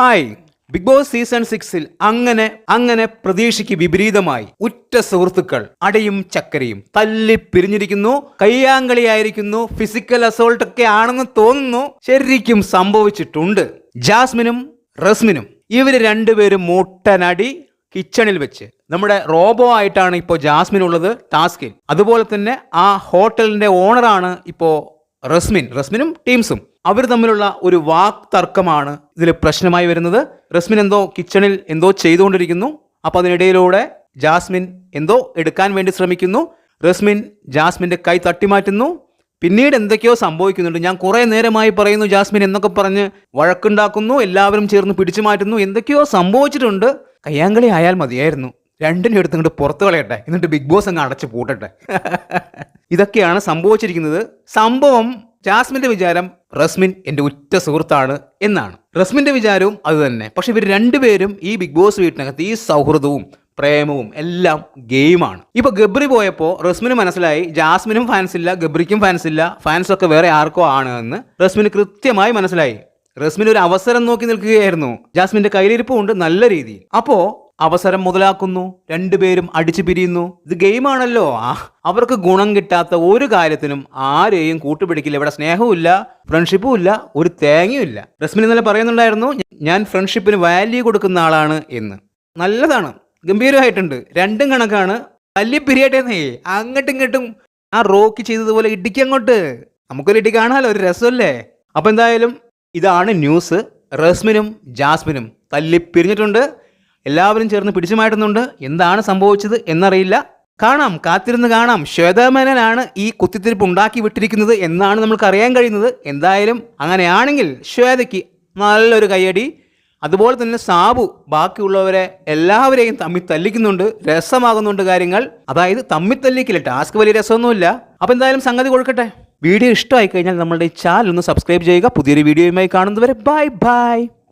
Hi. Big boss season സിക്സിൽ അങ്ങനെ അങ്ങനെ പ്രതീക്ഷയ്ക്ക് വിപരീതമായി ഉറ്റ സുഹൃത്തുക്കൾ അടയും ചക്കരയും തല്ലി പിരിഞ്ഞിരിക്കുന്നു കയ്യാങ്കളിയായിരിക്കുന്നു ഫിസിക്കൽ അസോൾട്ട് ഒക്കെ ആണെന്ന് തോന്നുന്നു ശരിക്കും സംഭവിച്ചിട്ടുണ്ട്. ജാസ്മിനും റസ്മിനും ഇവർ രണ്ടുപേരും മുട്ടനടി കിച്ചണിൽ വെച്ച്. നമ്മുടെ റോബോ ആയിട്ടാണ് ഇപ്പോൾ ജാസ്മിൻ ഉള്ളത് ടാസ്കിൽ. അതുപോലെ തന്നെ ആ ഹോട്ടലിന്റെ ഓണറാണ് ഇപ്പോൾ റസ്മിൻ. റസ്മിനും ടീംസും അവർ തമ്മിലുള്ള ഒരു വാക് തർക്കമാണ് ഇതിൽ പ്രശ്നമായി വരുന്നത്. റസ്മിൻ എന്തോ കിച്ചണിൽ എന്തോ ചെയ്തുകൊണ്ടിരിക്കുന്നു. അപ്പോൾ അതിനിടയിലൂടെ ജാസ്മിൻ എന്തോ എടുക്കാൻ വേണ്ടി ശ്രമിക്കുന്നു. റസ്മിൻ ജാസ്മിന്റെ കൈ തട്ടിമാറ്റുന്നു. പിന്നീട് എന്തൊക്കെയോ സംഭവിക്കുന്നുണ്ട്. ഞാൻ കുറേ നേരമായി പറയുന്നു ജാസ്മിൻ എന്നൊക്കെ പറഞ്ഞ് വഴക്കുണ്ടാക്കുന്നു എല്ലാവരും ചേർന്ന് പിടിച്ചു മാറ്റുന്നു. എന്തൊക്കെയോ സംഭവിച്ചിട്ടുണ്ട്. കയ്യാങ്കളി ആയാൽ മതിയായിരുന്നു. രണ്ടിനും എടുത്ത് ഇങ്ങോട്ട് പുറത്ത് കളയട്ടെ. എന്നിട്ട് ബിഗ് ബോസ് അങ്ങ് അടച്ചു പൂട്ടട്ടെ. ഇതൊക്കെയാണ് സംഭവിച്ചിരിക്കുന്നത്. സംഭവം ജാസ്മിന്റെ വിചാരം റസ്മിൻ എന്റെ ഉറ്റ സുഹൃത്താണ് എന്നാണ്. റസ്മിന്റെ വിചാരവും അത് തന്നെ. പക്ഷെ ഇവർ രണ്ടുപേരും ഈ ബിഗ് ബോസ് വീട്ടിനകത്ത് ഈ സൗഹൃദവും പ്രേമവും എല്ലാം ഗെയിമാണ്. ഇപ്പൊ ഗബ്രി പോയപ്പോ റസ്മിന് മനസ്സിലായി ജാസ്മിനും ഫാൻസ് ഇല്ല ഗബ്രിക്കും ഫാൻസ് ഇല്ല ഫാൻസ് ഒക്കെ വേറെ ആർക്കോ ആണ് എന്ന് റസ്മിന് കൃത്യമായി മനസ്സിലായി. റസ്മിൻ ഒരു അവസരം നോക്കി നിൽക്കുകയായിരുന്നു. ജാസ്മിന്റെ കയ്യിലിരിപ്പുണ്ട് നല്ല രീതിയിൽ. അപ്പോ അവസരം മുതലാക്കുന്നു. രണ്ടുപേരും അടിച്ചു പിരിയുന്നു. ഇത് ഗെയിമാണല്ലോ ആ അവർക്ക് ഗുണം കിട്ടാത്ത ഒരു കാര്യത്തിനും ആരെയും കൂട്ടുപിടിക്കില്ല. ഇവിടെ സ്നേഹവും ഇല്ല ഫ്രണ്ട്ഷിപ്പും ഇല്ല ഒരു തേങ്ങയും ഇല്ല. റസ്മിൻ ഇന്നലെ പറയുന്നുണ്ടായിരുന്നു ഞാൻ ഫ്രണ്ട്ഷിപ്പിന് വാല്യൂ കൊടുക്കുന്ന ആളാണ് എന്ന്. നല്ലതാണ്. ഗംഭീരമായിട്ടുണ്ട്. രണ്ടും കണക്കാണ്. വലിയ പിരിയട്ടെന്നേ. അങ്ങോട്ടും ഇങ്ങോട്ടും ആ റോക്ക് ചെയ്തതുപോലെ ഇടിക്കങ്ങോട്ട് നമുക്കൊരു ഇടി കാണാമല്ലോ ഒരു രസമല്ലേ? അപ്പൊ എന്തായാലും ഇതാണ് ന്യൂസ്. റസ്മിനും ജാസ്മിനും തല്ലി പിരിഞ്ഞിട്ടുണ്ട്. എല്ലാവരും ചേർന്ന് പിടിച്ചു മാറ്റുന്നുണ്ട് എന്താണ് സംഭവിച്ചത് എന്നറിയില്ല. കാണാം കാത്തിരുന്ന് കാണാം. ശ്വേതമേനനാണ് ഈ കുത്തിത്തിരിപ്പ് ഉണ്ടാക്കി വിട്ടിരിക്കുന്നത് എന്നാണ് നമുക്ക് അറിയാൻ കഴിയുന്നത്. എന്തായാലും അങ്ങനെയാണെങ്കിൽ ശ്വേതയ്ക്ക് നല്ലൊരു കയ്യടി. അതുപോലെ തന്നെ സാബു ബാക്കിയുള്ളവരെ എല്ലാവരെയും തമ്മിൽ തല്ലിക്കുന്നുണ്ട്. രസമാകുന്നുണ്ട് കാര്യങ്ങൾ. അതായത് തമ്മിൽ തല്ലിക്കില്ല ടാസ്ക് വലിയ രസമൊന്നുമില്ല. അപ്പോൾ എന്തായാലും സംഗതി കൊടുക്കട്ടെ. വീഡിയോ ഇഷ്ടമായി കഴിഞ്ഞാൽ നമ്മളുടെ ചാനൽ ഒന്ന് സബ്സ്ക്രൈബ് ചെയ്യുക. പുതിയൊരു വീഡിയോയുമായി കാണുന്നവരെ ബൈ ബൈ.